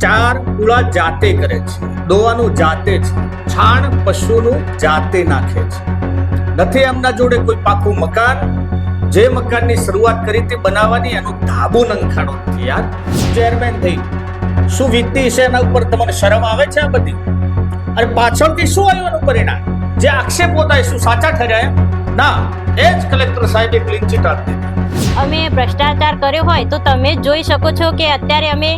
ચાર કુળા જાતે કરે છે. દોવાનું જાતે છે. છાણ પશુનું જાતે નાખે છે. નથી એમના જોડે કોઈ પાકું મકાન? જે મકાનની શરૂઆત કરી તે બનાવવાની, એનું ધાબુ નંખાણું નથી યાર. ચેરમેન થઈ? શું વીતી છે એના ઉપર? તમને શરમ આવે છે આ બધી? અને પાછળથી શું આવ્યું એનું પરિણામ? જે આક્ષેપો થાય શું સાચા ઠર્યા ના, એ જ કલેક્ટર સાહેબે ક્લીન ચીટ આપી દીધી. અમે ભ્રષ્ટાચાર કર્યો હોય તો તમે જોઈ શકો છો કે અત્યારે અમે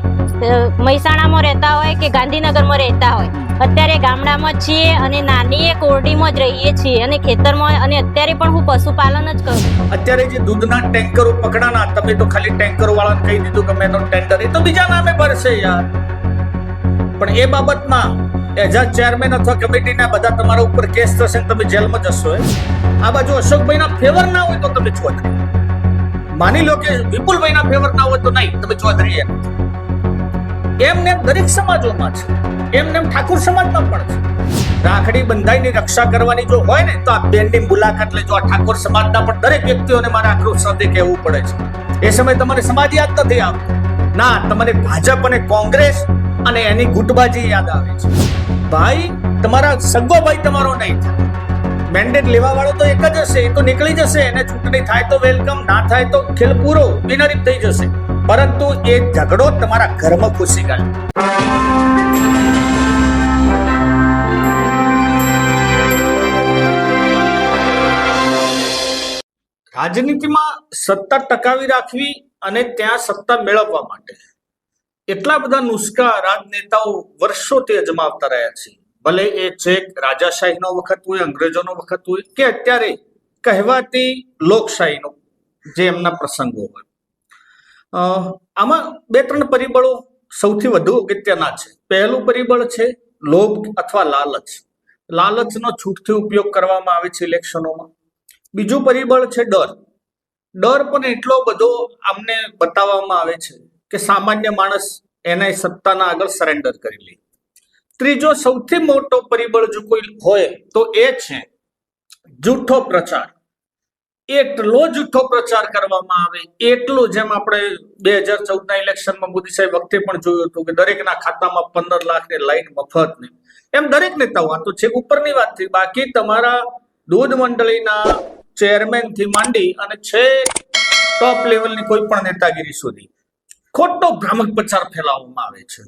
મહેસાણામાં રહેતા હોય કે ગાંધીનગરમાં રહેતા હોય. અત્યારે ગામડામાં છીએ અને નાની એક ઓરડીમાં જ રહીએ છીએ અને ખેતરમાં અને અત્યારે પણ હું પશુપાલન જ કરું અત્યારે જે દૂધના ટેન્કરો પકડાના, તમે તો ખાલી ટેન્કરો વાળાને કહી દીધું કે મેં ટેન્ડર, એ તો બીજા નામે ભરશે યાર. પણ એ બાબતમાં એઝ અ ચેરમેન અથવા કમિટીના બધા તમારા ઉપર કેસ થશે તમે જેલમાં જશો આ બાજુ અશોકભાઈના ફેવર ના હોય તો તમે ચૌધરી માની લો કે વિપુલભાઈના ફેવર ના હોય તો નહીં, તમે ચૌધરી એમ એમને એમ દરેક સમાજોમાં છે. એમને એમ ઠાકોર સમાજમાં પણ છે. રાખડી બંધાઈની રક્ષા કરવાની જો હોય ને, તો આ બેનની મુલાકાત લેજો. આ ઠાકોર સમાજના પણ દરેક વ્યક્તિઓને મારા આક્રોશ સાથે કહેવું પડે છે. એ સમયે તમારે સમાજ યાદ નથી આવતો. ના, તમને ભાજપ અને કોંગ્રેસ અને એની ગુટબાજી યાદ આવે છે. ભાઈ, તમારા સગો ભાઈ તમારો નહીં થાય. મેન્ડેટ લેવા વાળો તો એક જ હશે, એ તો નીકળી જશે, એને ચૂંટણી થાય તો વેલકમ ના થાય તો ખેલ પૂરો બિનહરીફ થઈ જશે. પરંતુ એ ઝઘડો તમારા ઘરમાં ખુશી કાઢે રાજનીતિમાં સત્તા ટકાવી રાખવી અને ત્યાં સત્તા મેળવવા માટે. એટલા બધા નુસ્ખા રાજનેતાઓ વર્ષોથી અજમાવતા રહ્યા છે. ભલે એ છેક રાજાશાહીનો વખત હોય, અંગ્રેજોનો વખત હોય, કે અત્યારે કહેવાતી લોકશાહીનો જે એમના પ્રસંગો હોય. આમાં બે ત્રણ પરિબળો સૌથી વધુ અગત્યના છે. પહેલું પરિબળ છે લોભ અથવા લાલચ. લાલચનો છૂટથી ઉપયોગ કરવામાં આવે છે ઇલેક્શનોમાં. બીજું પરિબળ છે ડર. ડર પણ એટલો બધો અમને બતાવવામાં આવે છે કે સામાન્ય માણસ એને સત્તાના આગળ સરેન્ડર કરી લે. ત્રીજો સૌથી મોટો પરિબળ જો કોઈ હોય તો એ છે જૂઠો પ્રચાર. એટલો જૂઠો પ્રચાર કરવામાં આવે, એટલો જેમ આપણે બે હજાર ચૌદના ઇલેક્શનમાં મોદી સાહેબ વખતે પણ જોયું હતું કે દરેકના ખાતામાં પંદર લાખ ને લાઈન મફત ને. એમ દરેક નેતાઓ, આ તો છે ઉપરની વાત થઈ બાકી તમારા દૂધ મંડળીના ચેરમેનથી માંડી અને છે ટોપ લેવલની કોઈ પણ નેતાગીરી સુધી, ખોટો ભ્રામક પ્રચાર ફેલાવવામાં આવે છે.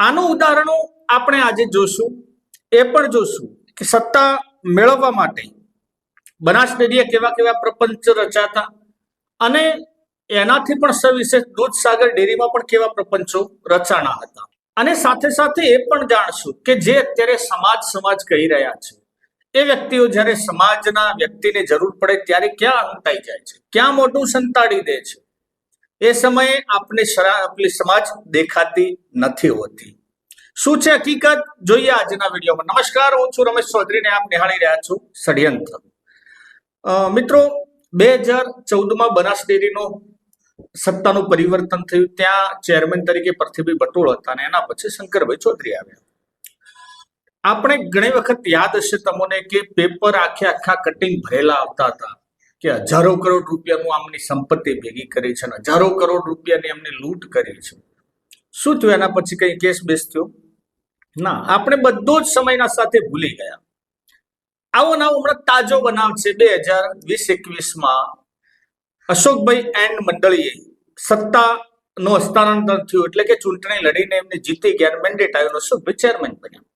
આનું ઉદાહરણો આપણે આજે જોશું. એ પણ જોશું કે સત્તા મેળવવા માટે બનાસ ડેરીએ કેવા કેવા પ્રપંચ રચાતા અને એનાથી પણ સવિશેષ દૂધસાગર ડેરીમાં પણ કેવા પ્રપંચો રચાણા હતા. અને સાથે સાથે એ પણ જાણશું કે જે અત્યારે સમાજ સમાજ કહી રહ્યા છે, એ વ્યક્તિઓ જ્યારે સમાજના વ્યક્તિને જરૂર પડે ત્યારે ક્યાં અંતાઈ જાય છે, ક્યાં મોટું સંતાડી દે છે એ સમયે આપણે આપણી સમાજ દેખાતી નથી હોતી. શું છે હકીકત? જોઈએ આજના વિડીયોમાં. નમસ્કાર, હું છું રમેશ ચૌધરીને આપ નિહાળી રહ્યા છું ષડયંત્ર. મિત્રો, બે હજાર ચૌદમાં બનાસ ડેરીનો સત્તાનું પરિવર્તન થયું. ત્યાં ચેરમેન તરીકે પરથીભાઈ બટોળ હતા અને એના પછી શંકરભાઈ ચૌધરી આવ્યા. આપણે ઘણી વખત યાદ હશે તમને કે પેપર આખે આખા કટિંગ ભરેલા આવતા હતા. કે હજારો કરોડ રૂપિયાનું આમની સંપત્તિ ભેગી કરી છે અને હજારો કરોડ રૂપિયાની એમને લૂંટ કરી છે. શું થયું? એના પછી કઈ કેસ બેસ થયો? ના, આપણે બધો જ સમયના સાથે ભૂલી ગયા. આવો નાવ હમણાં તાજો બનાવ છે બે હજાર વીસ એકવીસમાં. અશોકભાઈ એન્ડ મંડળીએ સત્તા નું હસ્તાંતર થયું એટલે કે ચૂંટણી લડીને એમને જીતી ગયા મેન્ડેટ આવ્યો અશોકભાઈ ચેરમેન બન્યા.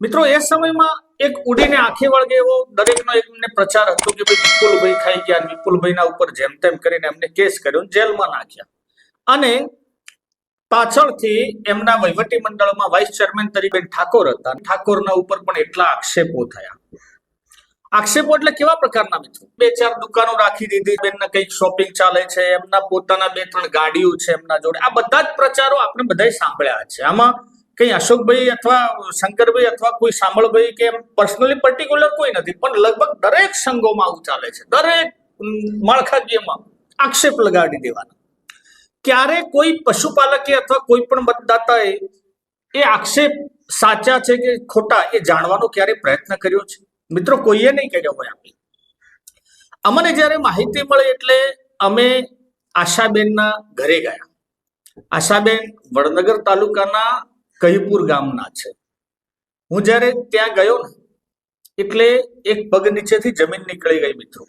મિત્રો, એ સમયમાં એક ઉડીને આંખે વળગે એવો દરેકનો એમને પ્રચાર હતો કે ભાઈ વિપુલભાઈ ખાઈ ગયા વિપુલભાઈના ઉપર જેમ તેમ કરીને એમને કેસ કર્યો જેલમાં નાખ્યા. અને પાછળથી એમના વહીવટી મંડળમાં વાઇસ ચેરમેન તરીકે ઠાકોર હતા. ઠાકોરના ઉપર પણ એટલા આક્ષેપો થયા. આક્ષેપો એટલે કેવા પ્રકારના મિત્રો? બે ચાર દુકાનો રાખી દીધી, બેનના કંઈક શોપિંગ ચાલે છે, એમના પોતાના બે ત્રણ ગાડીઓ છે એમના જોડે. આ બધા જ પ્રચારો આપણે બધા સાંભળ્યા છે. આમાં કઈ અશોકભાઈ અથવા શંકરભાઈ અથવા કોઈ સાંભળભાઈ કે પર્સનલી પર્ટિક્યુલર કોઈ નથી, પણ લગભગ દરેક સંઘોમાં આવું ચાલે છે. દરેક માળખાકીયમાં આક્ષેપ લગાડી દેવાના. ક્યારે કોઈ પશુપાલકે અથવા કોઈ પણ મતદાતાએ એ આક્ષેપ સાચા છે કે ખોટા એ જાણવાનો ક્યારે પ્રયત્ન કર્યો છે? મિત્રો, કોઈએ નહીં કર્યો હોય આપણે. અમને જ્યારે માહિતી મળી એટલે અમે આશાબેનના ઘરે ગયા. આશાબેન વડનગર તાલુકાના કહીપુર ગામના છે. હું જ્યારે ત્યાં ગયો ને, એટલે એક પગ નીચેથી જમીન નીકળી ગઈ મિત્રો.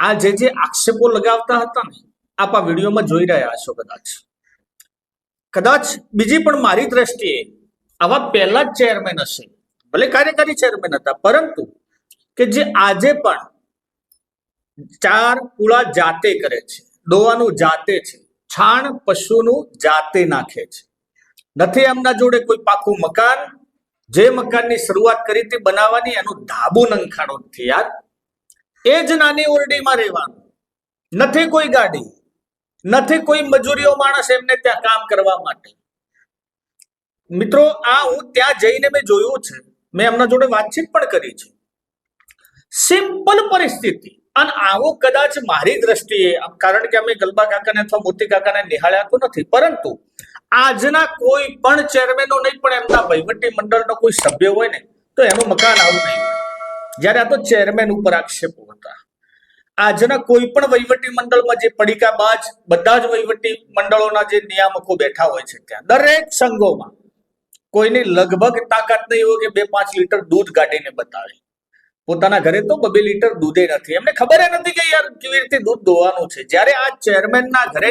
આ જે જે આક્ષેપો લગાવતા હતા ને, આપ આ વિડીયોમાં જોઈ રહ્યા છો કદાચ. કદાચ બીજી પણ મારી દ્રષ્ટિએ આવા પહેલા જ ચેરમેન હશે, ભલે કાર્યકારી ચેરમેન હતા, પરંતુ કે જે આજે પણ ચાર કુળા જાતે કરે છે, દોવાનું જાતે છે, છાણ પશુનું જાતે નાખે છે. નથી એમના જોડે કોઈ પાકું મકાન. જે મકાનની શરૂઆત કરી હતી બનાવવાની, એનું ધાબું નંખાણું નથી યાર એ જ નાની ઓરડીમાં રહેવાનું. નથી કોઈ ગાડી. નથી કોઈ મજૂરીઓ માણસ એમને ત્યાં કામ કરવા માટે. મિત્રો, આ હું ત્યાં જઈને મેં જોયું છે. મેં એમના જોડે વાતચીત પણ કરી છે. સિમ્પલ પરિસ્થિતિ. અને આવો કદાચ મારી દ્રષ્ટિએ કારણ કે અમે ગલબા કાકાને અથવા મોતી કાકાને નિહાળ્યા તો નથી. પરંતુ આજના કોઈ પણ ચેરમેનો નહીં, પણ એમના વહીવટી મંડળનો કોઈ સભ્ય હોય ને, તો એનું મકાન આવું નહીં જ્યારે આ તો ચેરમેન ઉપર આક્ષેપો હતા. આજના કોઈ પણ વહીવટી મંડળમાં જે પડીકાબાજ બધા જ વહીવટી મંડળોના જે નિયામકો બેઠા હોય છે ત્યાં, દરેક સંઘોમાં કોઈની લગભગ તાકાત નહીં હોય કે બે પાંચ લીટર દૂધ કાઢીને બતાવે. પોતાના ઘરે તો બબે લીટર દૂધે નથી. એમને ખબર નથી કે યાર કેવી રીતે દૂધ દોવાનું છે. જ્યારે આ ચેરમેનના ઘરે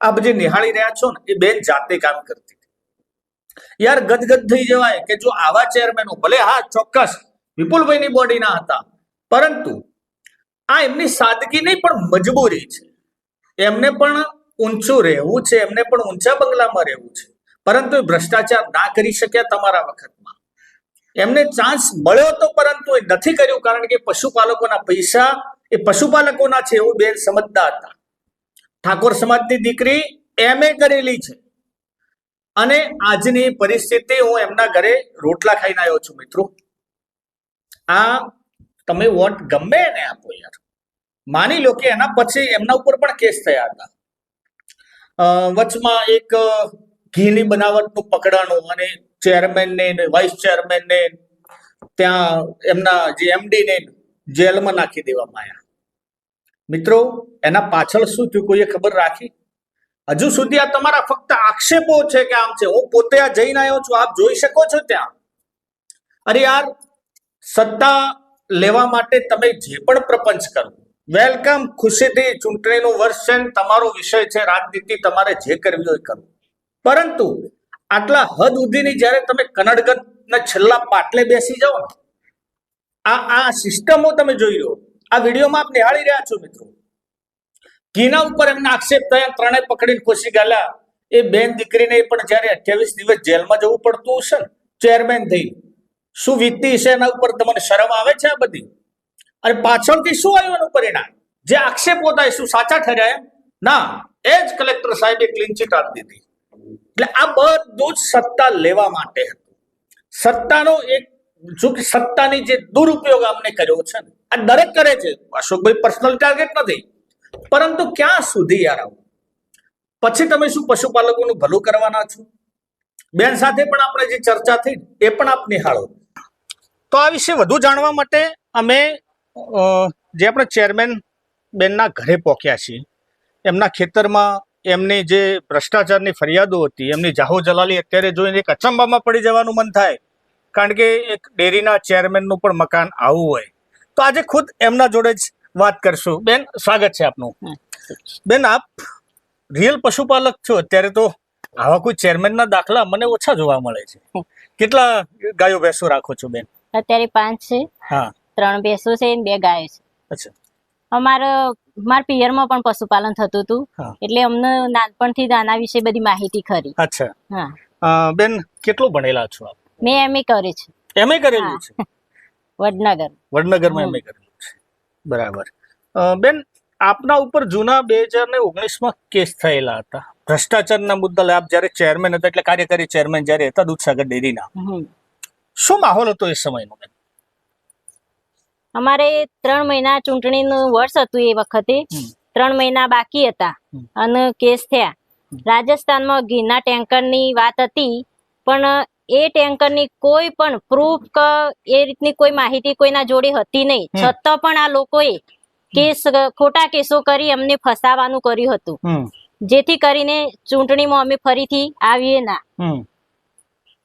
આપ જે નિહાળી રહ્યા છો ને, એ બેન જાતે કામ કરતી યાર ગદગદ થઈ જવાય કે જો આવા ચેરમેનો ભલે હા ચોક્કસ વિપુલભાઈની બોડીના હતા, પરંતુ આ એમની સાદગી નહીં, પણ મજબૂરી છે. એમને પણ ઊંચું રહેવું છે, એમને પણ ઊંચા બંગલામાં રહેવું છે. પરંતુ ભ્રષ્ટાચાર ના કરી શક્યા તમારા વખતમાં. એમને ચાન્સ મળ્યો તો પરંતુ એ નથી કર્યું, કારણ કે પશુપાલકોના પૈસા એ પશુપાલકોના છે એવું બેન સમજતા હતા. ઠાકોર સમાજની દીકરી એમએ કરેલી છે. અને આજની પરિસ્થિતિ હું એમના ઘરે રોટલા ખાઈને આવ્યો છું મિત્રો. આ તમે વોટ ગમે એને આપો યાર. માની લો કે એના પછી એમના ઉપર પણ કેસ થયા હતા. વચમાં એક ઘીની બનાવટનું પકડાણું અને ચેરમેનને વાઇસ ચેરમેનને ત્યાં એમના જે એમડી ને જેલમાં નાખી દેવામાં આવ્યા. મિત્રો, એના પાછળ શું થયું કોઈએ ખબર રાખી? હજુ સુધી આ તમારા ફક્ત આક્ષેપો છે કે આમ છે. હું પોતે આ જઈને આવ્યો છું. આપ જોઈ શકો છો ત્યાં. અરે યાર, સત્તા લેવા માટે તમે જે પણ પ્રપંચ કરો. વેલકમ, ખુશીથી ચૂંટણીનું વર્ષ છે તમારો વિષય છે. રાજનીતિ તમારે જે કરવી હોય કરો. પરંતુ આટલા હદ સુધીની જ્યારે તમે કનડગત ના છેલ્લા પાટલે બેસી જાઓ આ આ સિસ્ટમો તમે જોઈ લો. આ વિડીયોમાં આપ નિહાળી રહ્યા છો મિત્રો. ઘીના ઉપર એમના આક્ષેપ થયા, ત્રણેય પકડીને ખુશી ગાલ્યા. એ બેન દીકરીને પણ જ્યારે અઠ્યાવીસ દિવસ જેલમાં જવું પડતું હશે ને ચેરમેન થઈ. શું વીતતી હશે એના ઉપર તમને શરમ આવે છે આ બધી? અને પાછળથી શું આવ્યું એનું પરિણામ જે આક્ષેપો થાય, શું સાચા ઠર્યા ના, એ જ કલેક્ટર સાહેબે ક્લીન ચીટ આપી દીધી. એટલે આ બધું જ સત્તા લેવા માટે હતું. સત્તાનો એક જો કે સત્તાની જે દુરુપયોગ આપણે કર્યો છે ને આ દરેક કરે છે. અશોકભાઈ પર્સનલ ટાર્ગેટ નથી. પરંતુ ક્યાં સુધી યાર આવું? પછી તમે શું પશુપાલકોનું ભલું કરવાના છો? બેન સાથે પણ આપણે જે ચર્ચા થઈ, એ પણ આપ નિહાળો. તો આ વિશે વધુ જાણવા માટે અમે જે આપણે ચેરમેન બેનના ઘરે પહોંચ્યા છીએ. એમના ખેતરમાં એમની જે ભ્રષ્ટાચારની ફરિયાદો હતી, એમની જાહો જલાલી અત્યારે જોઈને એક અચંબામાં પડી જવાનું મન થાય. કારણ કે એક ડેરીના ચેરમેનનું પણ મકાન આવું હોય. તો આજે ખુદ એમના જોડે જ વાત કરશું. બેન સ્વાગત છે આપનું. બેન આપ રિયલ પશુપાલક છો અત્યારે તો આવા કોઈ ચેરમેનના દાખલા મને ઓછા જોવા મળે છે. કેટલા ગાયો ભેંસો રાખો છો બેન? અત્યારે પાંચ છે. હા. ત્રણ ભેંસો છે ને બે ગાયો છે. અચ્છા. અમારે મારા પિયરમાં પણ પશુપાલન થતું હતું. એટલે અમને નાનપણથી આના વિશે બધી માહિતી ખરી. અચ્છા. હા. બેન કેટલું ભણેલા છો આપ? મેં એમ કરે છે. એમએ કરેલું છે? વડનગર. વડનગરમાં એમએ કરેલું છે. બરાબર. બેન આપના ઉપર જૂના બે હજાર ને ઓગણીસમાં કેસ થયેલા હતા. ભ્રષ્ટાચારના મુદ્દા આપ જ્યારે ચેરમેન હતા એટલે કાર્યકારી ચેરમેન જ્યારે હતા દૂધસાગર ડેરીના. શું માહોલ હતો એ સમયનો બેન? અમારે ત્રણ મહિના ચૂંટણીનું વર્ષ હતું એ વખતે. ત્રણ મહિના બાકી હતા અને કેસ થયા. રાજસ્થાનમાં ઘીના ટેન્કરની વાત હતી પણ એ ટેન્કરની કોઈ પણ પ્રૂફ કે એ રીતની કોઈ માહિતી કોઈના જોડે હતી નહીં. છતાં પણ આ લોકોએ કેસ ખોટા કેસો કરી અમને ફસાવાનું કર્યું હતું. જેથી કરીને ચૂંટણીમાં અમે ફરીથી આવીએ ના.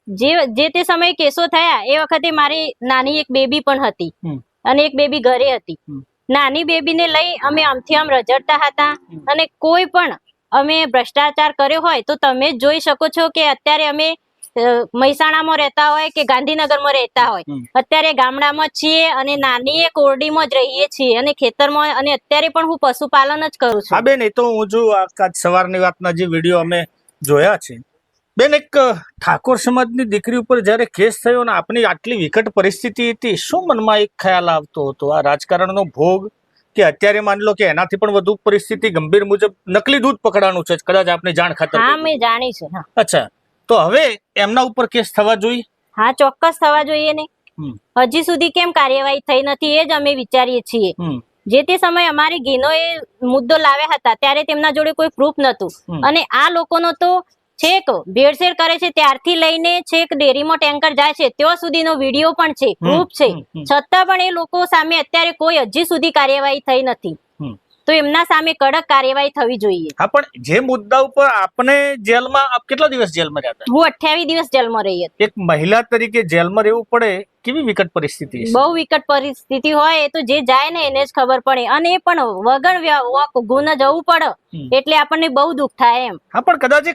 જે જે તે સમયે કેસો થયા એ વખતે મારી નાની એક બેબી પણ હતી. અને એક બેબી ઘરે હતી. નાની બેબીને લઈ અમે આમથી આમ રજડતા હતા. અને કોઈ પણ અમે ભ્રષ્ટાચાર કર્યો હોય તો તમે જોઈ શકો છો કે અત્યારે અમે મહેસાણામાં રહેતા હોય કે ગાંધીનગરમાં રહેતા હોય. અત્યારે ગામડામાં છીએ અને નાની એક ઓરડીમાં જ રહીએ છીએ અને ખેતરમાં અને અત્યારે પણ હું પશુપાલન જ કરું છું. હા બેન એ તો હું જો આજ સવારની વાતના જે વીડિયો અમે જોયા છે. બેન એક ઠાકોર સમાજની દીકરી ઉપર જ્યારે કેસ થયો ને આપની આટલી વિકટ પરિસ્થિતિ હતી શું મનમાં એક ખ્યાલ આવતો હતો? આ રાજકારણનો ભોગ કે અત્યારે માની લો કે એનાથી પણ વધુ પરિસ્થિતિ ગંભીર મુજબ નકલી દૂધ પકડાનું છે કદાચ આપને જાણ ખાતર હા મેં જાણી છે અચ્છા. તો હવે એમના ઉપર કેસ થવા જોઈએ. હા ચોક્કસ થવા જોઈએ ને. હજી સુધી કેમ કાર્યવાહી થઈ નથી એ જ અમે વિચારીએ છીએ. જે તે સમયે અમારી ગીનો એ મુદ્દો લાવ્યા હતા ત્યારે તેમના જોડે કોઈ પ્રૂફ નતું અને આ લોકોનો તો છેક ભેળસેળ કરે છે ત્યારથી લઈને છેક ડેરીમાં ટેન્કર જાય છે ત્યાં સુધીનો વીડિયો પણ છે પ્રૂફ છે. છતાં પણ એ લોકો સામે અત્યારે કોઈ હજી સુધી કાર્યવાહી થઈ નથી. તો એમના સામે કડક કાર્યવાહી થવી જોઈએ. હા પણ જે મુદ્દા ઉપર આપણે જેલમાં આપ કેટલા દિવસ જેલમાં રહ્યા હતા હું અઠ્યાવીસ દિવસ જેલમાં રહી હતી. એક મહિલા તરીકે જેલમાં રહેવું પડે કેવી વિકટ પરિસ્થિતિ બહુ વિકટ પરિસ્થિતિ હોય એ તો જે જાય ને એને જ ખબર પડે. અને એ પણ વગર વ્ય- જવું પડે એટલે આપણને બહુ દુઃખ થાય એમ. હા પણ કદાચ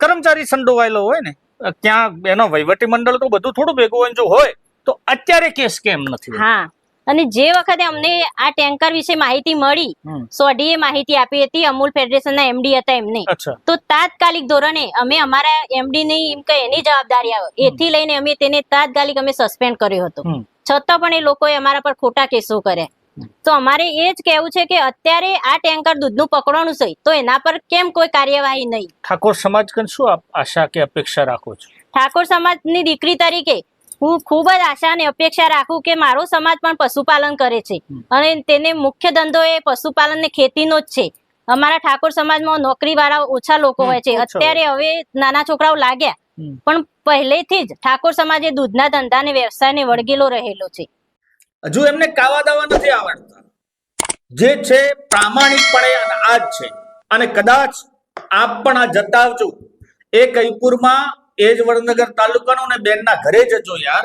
કર્મચારી સંડોવાયેલો હોય ને ત્યાં એનો વહીવટી મંડળ તો બધું થોડું ભેગું હોય જો હોય તો અત્યારે કેસ કેમ નથી? હા. અને જે વખતે અમને આ ટેન્કર વિશે માહિતી મળી. સોઢીએ માહિતી આપી હતી. અમૂલ ફેડરેશનના એમડી હતા એમને. તો તાત્કાલિક ધોરણે અમે અમારા એમડી ની એમ કે એની જવાબદારી આવે એથી લઈને અમે તેને તાત્કાલિક અમે સસ્પેન્ડ કર્યો હતો. છતાં પણ એ લોકોએ અમારા પર ખોટા કેસો કર્યા. તો અમારે એ જ કહેવું છે કે અત્યારે આ ટેન્કર દૂધનું પકડવાનું છે તો એના પર કેમ કોઈ કાર્યવાહી નહીં. ઠાકોર સમાજ કન શું આશા કે અપેક્ષા રાખો છો? ઠાકોર સમાજની દીકરી તરીકે હું ખૂબ જ આશા અને અપેક્ષા રાખું કે મારો સમાજ પણ પશુપાલન કરે છે. અને તેને મુખ્ય ધંધો એ પશુપાલન ને ખેતીનો જ છે. અમારા ઠાકોર સમાજમાં નોકરી વાળા ઓછા લોકો હોય છે. અત્યારે હવે નાના છોકરાઓ લાગ્યા. પણ પહેલેથી જ ઠાકોર સમાજે દૂધના ધંધાને વ્યવસાયને વળગેલો રહેલો છે. હજુ એમને કાવા દાવા નથી આવડતા. જે છે પ્રામાણિકપણે આ જ છે. અને કદાચ આપ પણ આ જતાવજો. એ કઈપુરમાં એ જ વડનગર તાલુકાનું ને બેનના ઘરે જજો યાર.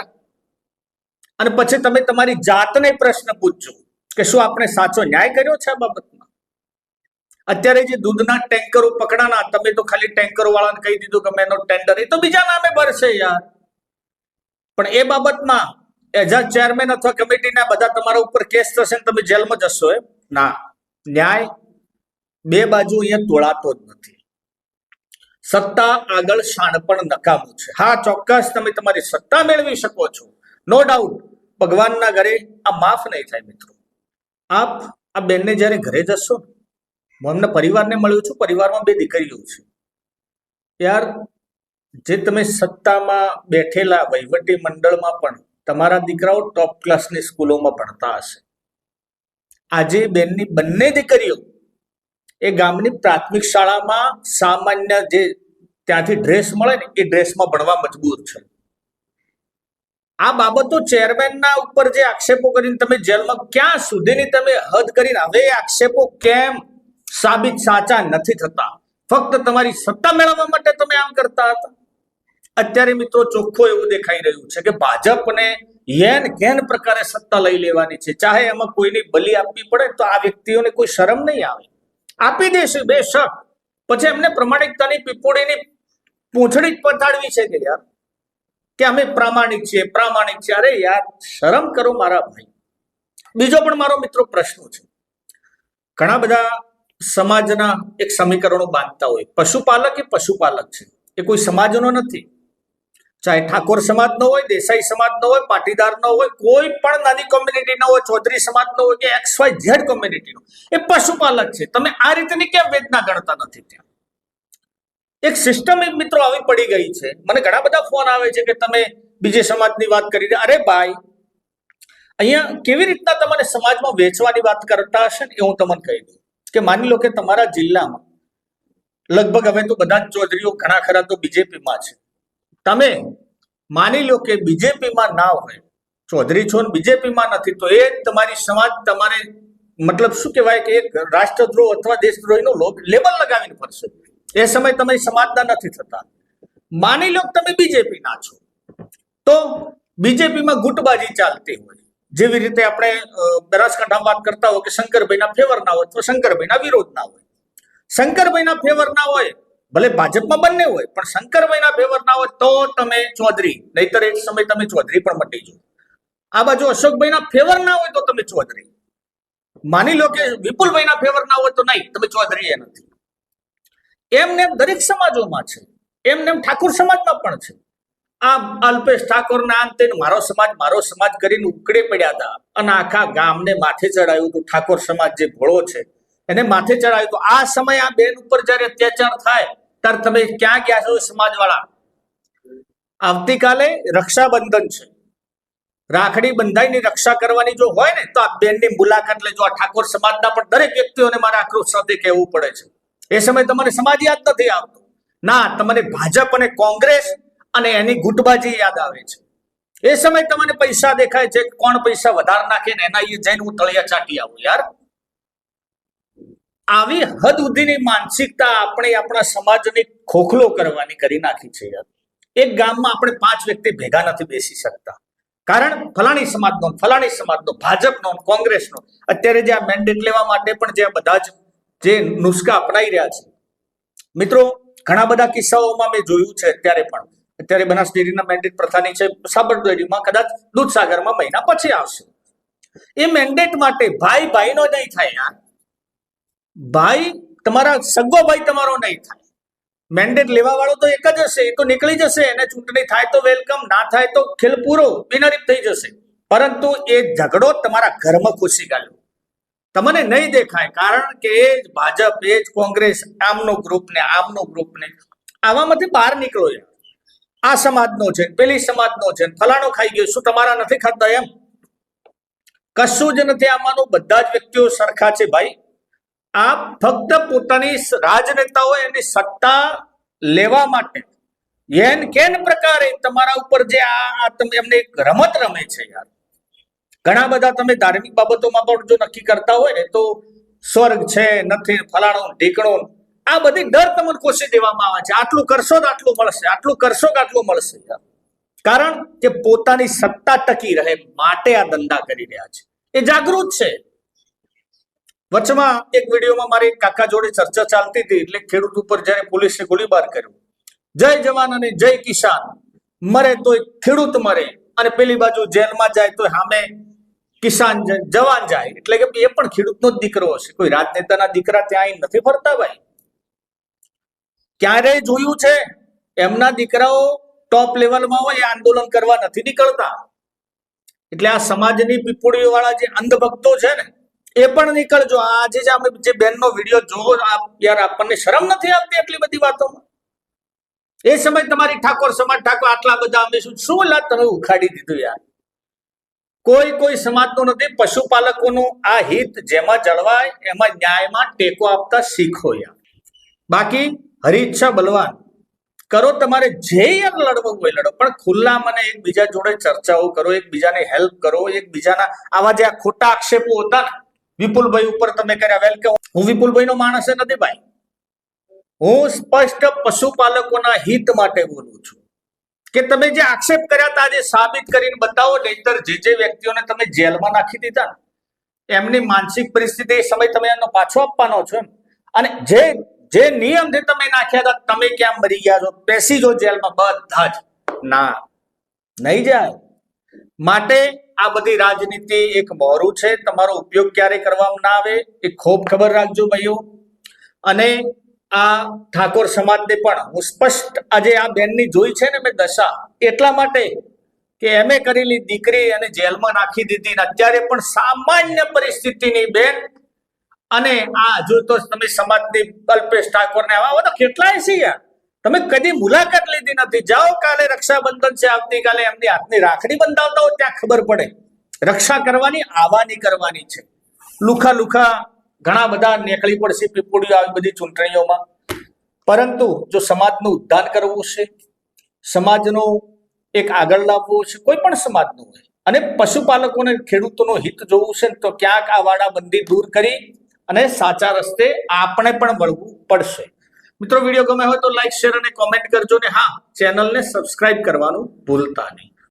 અને પછી તમે તમારી જાતને પ્રશ્ન પૂછજો કે શું આપણે સાચો ન્યાય કર્યો છે આ બાબતમાં? અત્યારે જે દૂધના ટેન્કરો પકડાના, તમે તો ખાલી ટેન્કરો વાળાને કહી દીધું કે અમે ટેન્ડર એ તો બીજા નામે ભરશે યાર. પણ એ બાબતમાં એઝ અ ચેરમેન અથવા કમિટીના બધા તમારા ઉપર કેસ થશે ને તમે જેલમાં જશો એ ના. ન્યાય બે બાજુ અહીંયા તોળાતો જ નથી. સત્તા આગળ શાણપણ નકામું છે. હા, ચોક્કસ તમે તમારી સત્તા મેળવી શકો છો. નો ડાઉટ ભગવાનના ઘરે આ માફ નહીં થાય મિત્રો. આપ આ બેનને જ્યારે ઘરે જશો, હું એમના પરિવારને મળ્યો છું, પરિવારમાં બે દીકરીઓ છે. યાર, જે તમે સત્તામાં બેઠેલા વહીવટી મંડળમાં પણ તમારા દીકરાઓ ટોપ ક્લાસની સ્કૂલોમાં ભણતા હશે. આજે બેનની બંને દીકરીઓ એ ગામની પ્રાથમિક શાળામાં સામાન્ય જે ત્યાંથી ડ્રેસ મળે ને, એ ડ્રેસમાં ભણવા મજબૂર છે. આ બાબતો ચેરમેનના ઉપર જે આક્ષેપો કરીને તમે જેલમાં ક્યાં સુધીની તમે હદ કરીને, હવે આક્ષેપો કેમ સાબિત સાચા નથી થતા? ફક્ત તમારી સત્તા મેળવવા માટે તમે આમ કરતા હતા? અત્યારે મિત્રો ચોખ્ખો એવું દેખાઈ રહ્યું છે કે ભાજપને યેન કેન પ્રકારે સત્તા લઈ લેવાની છે. ચાહે એમાં કોઈની બલી આપવી પડે તો આ વ્યક્તિઓને કોઈ શરમ નહીં આવે. આપી દેશે, બેશક. પછી એમને પ્રમાણિકતાની પીપોડીની પૂંછડી જ પતાડવી છે કે યાર? કે અમે પ્રામાણિક છીએ પ્રામાણિક છીએ. અરે યાર, શરમ કરો મારા ભાઈ. બીજો પણ મારો મિત્રો પ્રશ્ન છે. ઘણા બધા સમાજના એક સમીકરણો બાંધતા હોય. પશુપાલક એ પશુપાલક છે. એ કોઈ સમાજનો નથી. ચાહે ઠાકોર સમાજનો હોય, દેસાઈ સમાજનો હોય પાટીદારનો હોય, કોઈ પણ નાની કોમ્યુનિટીનો હોય, ચૌધરી સમાજનો હોય કે એક્સ વાય ઝેડ કોમ્યુનિટીનો એ પશુપાલક છે. તમે આ રીતની કેમ વેદના ગણતા નથી ત્યાં? એક સિસ્ટમ મિત્રો આવી પડી ગઈ છે. મને ઘણા બધા ફોન આવે છે કે તમે બીજે સમાજની વાત કરી અરે ભાઈ, અહીંયા કેવી રીતના તમારે સમાજમાં વેચવાની વાત કરતા હશે ને એ હું તમને કહી દઉં. કે માની લો કે તમારા જિલ્લામાં લગભગ હવે તો બધા જ ચૌધરીઓ ઘણા ખરા તો બીજેપીમાં છે. તમે માની લો કે બીજેપીમાં ના હોય ચૌધરી છો ને બીજેપીમાં નથી તો એ તમારી સમાજ તમારે મતલબ શું કહેવાય કે એક રાષ્ટ્રદ્રોહ અથવા દેશદ્રોહીનું લેબલ લગાવીને પડશે એ સમય તમે સમાજના નથી થતા. માની લો તમે બીજેપી ના છો તો બીજેપીમાં ગુટબાજી ચાલતી હોય. જેવી રીતે આપણે અ, વાત કરતા હોય કે શંકરભાઈના ફેવર ના હોય તો શંકરભાઈના વિરોધ ના હોય. શંકરભાઈના ફેવર ના હોય ભલે ભાજપમાં બંને હોય, પણ શંકરભાઈના ફેવર ના હોય તો તમે ચૌધરી. નહીતર એક સમય તમે ચૌધરી પણ મટી જો આ બાજુ અશોકભાઈના ફેવર ના હોય તો તમે ચૌધરી. માની લો કે વિપુલભાઈના ફેવર ના હોય તો નહીં, તમે ચૌધરી એ નથી. એમને દરેક સમાજોમાં છે. એમને એમ ઠાકોર સમાજમાં પણ છે. આ અલ્પેશ ઠાકોર ના અંતે મારો સમાજ મારો સમાજ કરીને ઉકળે પડ્યા હતા. અને આખા ગામને માથે ચડાયું હતું. ઠાકોર સમાજ જે ભોળો છે એને માથે ચડાવ્યું હતું. આ સમય આ બેન ઉપર જ્યારે અત્યાચાર થાય, ત્યારે તમે ક્યાં ગયા છો સમાજવાળા? આવતીકાલે રક્ષાબંધન છે. રાખડી બંધાઈની રક્ષા કરવાની જો હોય ને, તો આ બેનની મુલાકાત લેજો. આ ઠાકોર સમાજના પણ દરેક વ્યક્તિઓને મારે આક્રોશ સાથે કહેવું પડે છે. એ સમય તમને સમાજ યાદ નથી આવતો. ના, તમને ભાજપ અને કોંગ્રેસ અને એની ગુટબાજી યાદ આવે છે. એ સમય તમને પૈસા દેખાય છે કોણ પૈસા વધારે નાખે ને એના જઈને હું તળિયા ચાટી આવું, યાર. આવી હદ સુધીની માનસિકતા આપણે આપણા સમાજને ખોખલો કરવાની કરી નાખી છે. એક ગામમાં આપણે પાંચ વ્યક્તિ ભેગા નથી બેસી શકતા. કારણ ફલાણી સમાજનો ફલાણી સમાજનો, ભાજપનો, કોંગ્રેસનો, અત્યારે જે આ મેન્ડેટ લેવા માટે પણ જે બધા જ જે નુસ્ખા અપનાવી રહ્યા છે. મિત્રો, ઘણા બધા કિસ્સાઓમાં મેં જોયું છે અત્યારે પણ. અત્યારે બનાસ ડેરીના મેન્ડેટ પ્રથાની છે, સાબર ડેરીમાં કદાચ દૂધસાગરમાં મહિના પછી આવશે. એ મેન્ડેટ માટે ભાઈ ભાઈનો નહીં થાય યાર. ભાઈ, તમારા સગો ભાઈ તમારો નહીં થાય. મેન્ડેટ લેવા વાળો તો એક જ હશે, એ તો નીકળી જશે, એને ચૂંટણી થાય તો વેલકમ ના થાય તો ખેલ પૂરો બિનહરીફ થઈ જશે. પરંતુ એ ઝઘડો તમારા ઘરમાં ખુશી ગાલ્યો તમને નહીં દેખાય, કારણ કે એ જ ભાજપ, એ જ કોંગ્રેસ, આમનો ગ્રુપ ને, આમનો ગ્રુપ ને. આવામાંથી બહાર નીકળો આ સમાજનો છે, પેલી સમાજનો છે, ફલાણો ખાઈ ગયો, શું તમારા નથી ખાતા એમ? કશું જ નથી આમાંનું, બધા જ વ્યક્તિઓ સરખા છે ભાઈ. આ ફક્ત પોતાની રાજનેતાઓ એની સત્તા લેવા માટે. એન કેન પ્રકારે તમારા ઉપર જે આ તમે એમને એક રમત રમે છે યાર. ઘણા બધા તમે ધાર્મિક બાબતોમાં પણ જો નક્કી કરતા હોય ને તો સ્વર્ગ છે, નથી, ફલાણો, ઢીકણો, આ બધી ડર તમને કોશી દેવામાં આવે છે. આટલું કરશો તો આટલું મળશે. આટલું કરશો તો આટલું મળશે યાર. કારણ કે પોતાની સત્તા ટકી રહે, માટે આ ધંધા કરી રહ્યા છે. એ જાગૃત છે. વચમાં એક વિડીયોમાં મારી કાકા જોડે ચર્ચા ચાલતી હતી એટલે ખેડૂત ઉપર જ્યારે પોલીસે ગોળીબાર કર્યો. જય જવાન અને જય કિસાન. મરે તોય ખેડૂત મરે અને પેલી બાજુ જેલમાં જાય તો સામે કિસાન જવાન જાય. એટલે કે એ પણ ખેડૂતનો જ દીકરો હશે. કોઈ રાજનેતાના દીકરા ત્યાં નથી ફરતા ભાઈ? ક્યારેય જોયું છે? એમના દીકરાઓ ટોપ લેવલમાં હોય એ આંદોલન કરવા નથી નીકળતા. એટલે આ સમાજની પીપુડીઓ વાળા જે અંધભક્તો છે ને એ પણ નીકળજો. આજે જે આપણે જે બેનનો વીડિયો જોવો યાર આપણને શરમ નથી આવતી એટલી બધી વાતોમાં? એ સમય તમારી ઠાકોર સમાજ, ઠાકોર આટલા બધા અમે શું શું લા તમે ઉખાડી દીધું યાર? કોઈ કોઈ સમાજનું નથી, પશુપાલકોનું આ હિત જેમાં જળવાય, એમાં ન્યાયમાં ટેકો આપતા શીખો યાર. બાકી હરી બલવાન. કરો તમારે જે યાર લડવું હોય લડો, પણ ખુલ્લા મને એકબીજા જોડે ચર્ચાઓ કરો, એકબીજાને હેલ્પ કરો, એકબીજાના આવા જે આ ખોટા આક્ષેપો હતા ને વિપુલભાઈ ઉપર તમે કર્યા વેલ કે હું વિપુલભાઈ નો માણસ નથી ભાઈ. હું સ્પષ્ટ પશુપાલકોના હિત માટે બોલું છું. કે તમે જે આક્ષેપ કર્યા હતા આજે સાબિત કરીને બતાવો, નહીતર જે જે વ્યક્તિઓને તમે જેલમાં નાખી દીધા એમની માનસિક પરિસ્થિતિ એ સમય તમે એનો પાછો આપવાનો છો અને જે જે નિયમ જે તમે નાખ્યા હતા તમે ક્યાં મરી ગયા છો? પેસી જો જેલમાં, બધા જ ના, નહીં જાય. માટે આ બધી રાજનીતિ એક મોરું છે. તમારો ઉપયોગ ક્યારે કરવામાં ના આવે એ ખૂબ ખબર રાખજો ભાઈઓ. અને આ ઠાકોર સમાજને પણ હું સ્પષ્ટ આજે આ બેનની જોઈ છે ને મેં દશા એટલા માટે કે એમે કરેલી દીકરી અને જેલમાં નાખી દીધી ને અત્યારે પણ સામાન્ય પરિસ્થિતિની બેન. અને આ હજુ તો તમે સમાજની અલ્પેશ ઠાકોરને આવા બધા કેટલાય છે યાર તમે કદી મુલાકાત લીધી નથી. જાઓ કાલે રક્ષાબંધન છે, આવતીકાલે એમની હાથની રાખડી બંધાવતા હોય ત્યાં ખબર પડે. રક્ષા કરવાની, આવાની કરવાની છે. લુખા લુખા ઘણા બધા નેકળી પડશે પીપુડીઓ આવી બધી ચૂંટણીઓમાં. પરંતુ જો સમાજનું ઉદ્ધાર કરવું છે, સમાજનું એક આગળ લાવવું છે, કોઈ પણ સમાજનું હોય, અને પશુપાલકોને ખેડૂતોનું હિત જોવું છે, તો ક્યાંક આ વાડાબંધી દૂર કરી અને સાચા રસ્તે આપણે પણ વળવું પડશે. મિત્રો વીડિયો ગમે હોય તો લાઈક શેર અને કોમેન્ટ કરજો ને હા ચેનલને સબસ્ક્રાઇબ કરવાનું ભૂલતા નહીં.